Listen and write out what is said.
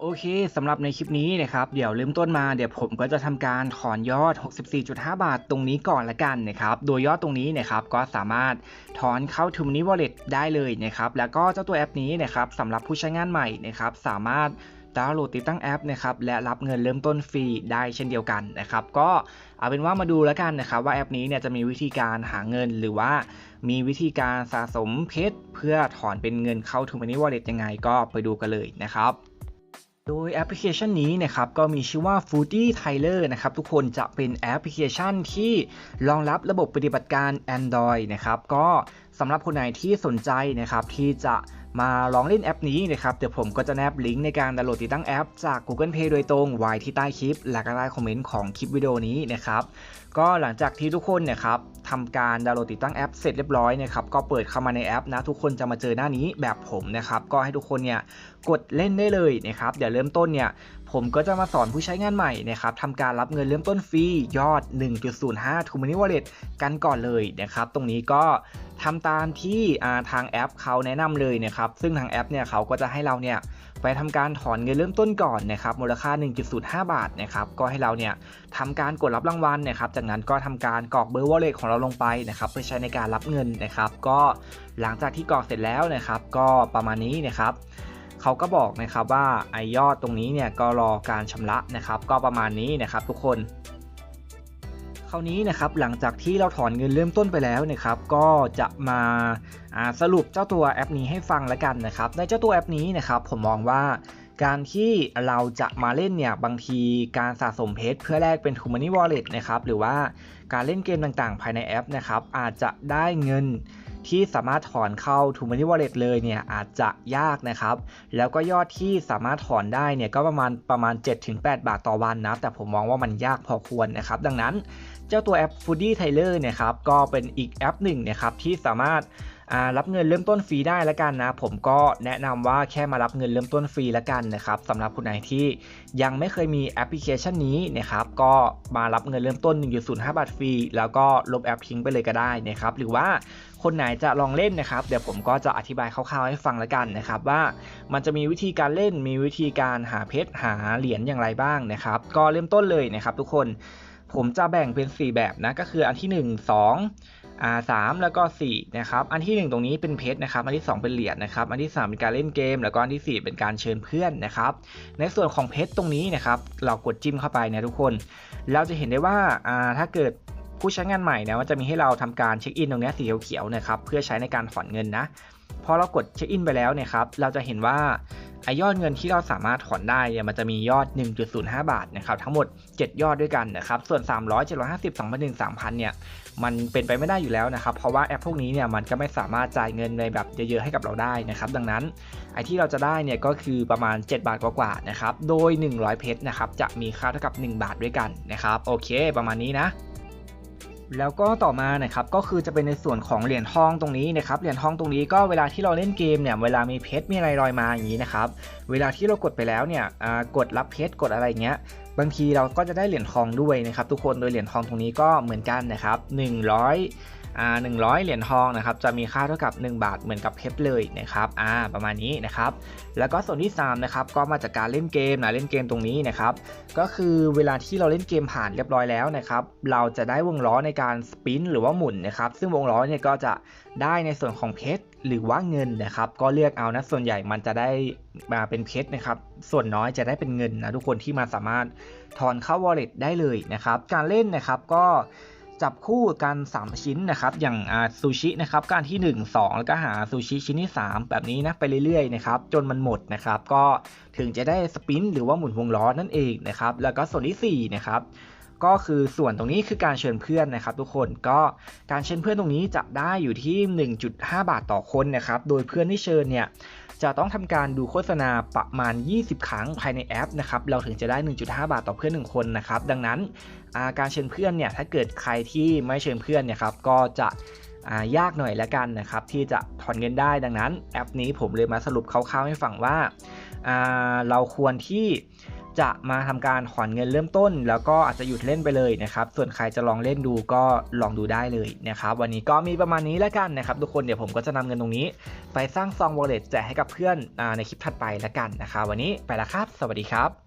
โอเคสำหรับในคลิปนี้นะครับเดี๋ยวเริ่มต้นมาเดี๋ยวผมก็จะทำการถอนยอด 64.5 บาทตรงนี้ก่อนละกันนะครับโดยยอดตรงนี้นะครับก็สามารถถอนเข้า t ูมินิวอลเล็ตได้เลยนะครับแล้วก็เจ้าตัวแอปนี้นะครับสำหรับผู้ใช้งานใหม่นะครับสามารถดาวน์โหลดติดตั้งแอปนะครับและรับเงินเริ่มต้นฟรีได้เช่นเดียวกันนะครับก็เอาเป็นว่ามาดูแล้วกันนะครับว่าแอปนี้เนี่ยจะมีวิธีการหาเงินหรือว่ามีวิธีการสะสมเพชรเพื่อถอนเป็นเงินเข้า t ูมินิวอลเล็ตยังไงก็ไปดูกันเลยนะครับ โดยแอปพลิเคชันนี้นะครับก็มีชื่อว่า Foodie Tyler นะครับทุกคนจะเป็นแอปพลิเคชันที่รองรับระบบปฏิบัติการ Android นะครับก็สำหรับคนไหนที่สนใจนะครับที่จะ มาลองเล่นแอปนี้นะครับ เดี๋ยวผมก็จะแนบลิงก์ในการดาวน์โหลดติดตั้งแอปจาก Google Play โดยตรงไว้ที่ใต้คลิป และก็ใต้คอมเมนต์ของคลิปวิดีโอนี้นะครับ ก็หลังจากที่ทุกคนเนี่ยครับทำการดาวน์โหลดติดตั้งแอปเสร็จเรียบร้อยนะครับก็เปิดเข้ามาในแอปนะทุกคนจะมาเจอหน้านี้แบบผมนะครับก็ให้ทุกคนเนี่ยกดเล่นได้เลยนะครับเดี๋ยวเริ่มต้นเนี่ยผมก็จะมาสอนผู้ใช้งานใหม่นะครับทำการรับเงินเริ่มต้นฟรียอด 1.05 t o m o n e y Wallet กันก่อนเลยนะครับ ตรงนี้ก็ ทำตามที่ทางแอปเขาแนะนำเลยนะครับ ซึ่งทางแอปเนี่ยเขาก็จะให้เราเนี่ยไปทำการถอนเงินเริ่มต้นก่อนนะครับ มูลค่า 1.05 บาทนะครับ ก็ให้เราเนี่ยทำการกดรับรางวัลนะครับ จากนั้นก็ทำการกรอกเบอร์วอลเล็ตของเราลงไปนะครับ เพื่อใช้ในการรับเงินนะครับ ก็หลังจากที่กรอกเสร็จแล้วนะครับ ก็ประมาณนี้นะครับเขาก็บอกนะครับว่าไอยอดตรงนี้เนี่ยก็รอการชำระนะครับ ก็ประมาณนี้นะครับ ทุกคน ราวนี้นะครับหลังจากที่เราถอนเงินเริ่มต้นไปแล้วนะครับก็จะมาสรุปเจ้าตัวแอปนี้ให้ฟังแล้วกันนะครับในเจ้าตัวแอปนี้นะครับผมมองว่าการที่เราจะมาเล่นเนี่ยบางทีการสะสมเพชรเพื่อแลกเป็น t ูมินิวอลเล็ตนะครับหรือว่าการเล่นเกมต่างๆ ภายในแอปนะครับอาจจะได้เงิน ที่สามารถถอนเข้า t ูมินิวอลเล็ตเลยเนี่ยอาจจะยากนะครับ แล้วก็ยอดที่สามารถถอนได้เนี่ยก็ประมาณประมาณ 7-8 บาทต่อวันนะ แต่ผมมองว่ามันยากพอควรนะครับ ดังนั้นเจ้าตัวแอป Foodie Tyler เนี่ยครับก็เป็นอีกแอปหนึ่งนะครับที่สามารถ รับเงินเริ่มต้นฟรีได้แล้วกันนะ ผมก็แนะนำว่าแค่มารับเงินเริ่มต้นฟรีแล้วกันนะครับสำหรับคนไหนที่ยังไม่เคยมีแอปพลิเคชันนี้นะครับก็มารับเงินเริ่มต้น 1.05 บาทฟรี แล้วก็ลบแอปทิ้งไปเลยก็ได้นะครับหรือว่าคนไหนจะลองเล่นนะครับ เดี๋ยวผมก็จะอธิบายคร่าวๆให้ฟังแล้วกันนะครับ ว่ามันจะมีวิธีการเล่นมีวิธีการหาเพชรหาเหรียญอย่างไรบ้างนะครับ ก็เริ่มต้นเลยนะครับ ทุกคนผมจะแบ่งเป็น 4 แบบนะก็คืออันที่ 1 2 อ่าสามแล้วก็4นะครับอันที่ 1 ตรงนี้เป็นเพชรนะครับอันที่ 2 เป็นเหรียญนะครับอันที่ 3 เป็นการเล่นเกม แล้วก็อันที่ 4 เป็นการเชิญเพื่อนนะครับในส่วนของเพชรตรงนี้นะครับเรากดจิ้มเข้าไปเนี่ยทุกคน เราจะเห็นได้ว่าอ่าถ้าเกิดผู้ใช้งานใหม่นี่ยมันจะมีให้เราทำการเช็คอินตรงนี้สีเขียวๆนะครับเพื่อใช้ในการถอนเงินนะพอเรากดเช็คอินไปแล้วเนี่ยครับเราจะเห็นว่า ไอยอดเงินที่เราสามารถถอนได้เนี่ยมันจะมียอด 1.05 บาทนะครับทั้งหมด 7 ยอดด้วยกันนะครับส่วน 300 750 2,000 3,000เนี่ยมันเป็นไปไม่ได้อยู่แล้วนะครับเพราะว่าแอปพวกนี้เนี่ยมันก็ไม่สามารถจ่ายเงินในแบบเยอะๆให้กับเราได้นะครับดังนั้นไอที่เราจะได้เนี่ยก็คือประมาณ 7 บาทกว่าๆนะครับโดย 100 เพชรนะครับจะมีค่าเท่ากับ 1 บาทด้วยกันนะครับโอเค ประมาณนี้นะ แล้วก็ต่อมานะครับก็คือจะเป็นในส่วนของเหรียญทองตรงนี้นะครับเหรียญทองตรงนี้ก็เวลาที่เราเล่นเกมเนี่ยเวลามีเพชรมีอะไรลอยมาอย่างนี้นะครับเวลาที่เรากดไปแล้วเนี่ยกดรับเพชรกดอะไรเงี้ยบางทีเราก็จะได้เหรียญทองด้วยนะครับทุกคนโดยเหรียญทองตรงนี้ก็เหมือนกันนะครับ100อ่า 100 เหรียญทองนะครับจะมีค่าเท่ากับ 1 บาทเหมือนกับเพชรเลยนะครับอ่าประมาณนี้นะครับแล้วก็ส่วนที่3นะครับก็มาจากการเล่นเกมนะเล่นเกมตรงนี้นะครับก็คือเวลาที่เราเล่นเกมผ่านเรียบร้อยแล้วนะครับเราจะได้วงล้อในการสปินหรือว่าหมุนนะครับซึ่งวงล้อเนี่ยก็จะได้ในส่วนของเพชรหรือว่าเงินนะครับก็เลือกเอานะส่วนใหญ่มันจะได้มาเป็นเพชรนะครับส่วนน้อยจะได้เป็นเงินนะทุกคนที่มาสามารถถอนเข้า wallet ได้เลยนะครับการเล่นนะครับก็ จับคู่กัน 3 ชิ้นนะครับ อย่างซูชินะครับการที่ 1 2 แล้วก็หาซูชิชิ้นที่ 3 แบบนี้นะไปเรื่อยๆนะครับจนมันหมดนะครับ ก็ถึงจะได้สปินหรือว่าหมุนวงล้อนั่นเองนะครับ แล้วก็ส่วนที่4นะครับ ก็คือส่วนตรงนี้คือการเชิญเพื่อนนะครับ ทุกคนก็การเชิญเพื่อนตรงนี้จะได้อยู่ที่ 1.5 บาทต่อคนนะครับ โดยเพื่อนที่เชิญเนี่ยจะต้องทำการดูโฆษณาประมาณ 20 ครั้งภายในแอปนะครับ เราถึงจะได้ 1.5 บาทต่อเพื่อน 1 คนนะครับ ดังนั้นการเชิญเพื่อนเนี่ย ถ้าเกิดใครที่ไม่เชิญเพื่อนเนี่ยครับ ก็จะยากหน่อยล้วกันนะครับ ที่จะถอนเงินได้ ดังนั้นแอปนี้ผมเลยมาสรุปคร่าวๆให้ฟังว่า เราควรที่ จะมาทำการถอนเงินเริ่มต้น แล้วก็อาจจะหยุดเล่นไปเลยนะครับส่วนใครจะลองเล่นดูก็ลองดูได้เลยนะครับวันนี้ก็มีประมาณนี้แล้วกันนะครับทุกคนเดี๋ยวผมก็จะนำเงินตรงนี้ ไปสร้างซองวอลเล็ตแจกให้กับเพื่อนอในคลิปถัดไปแล้วกันนะครับวันนี้ไปแล้วครับ สวัสดีครับ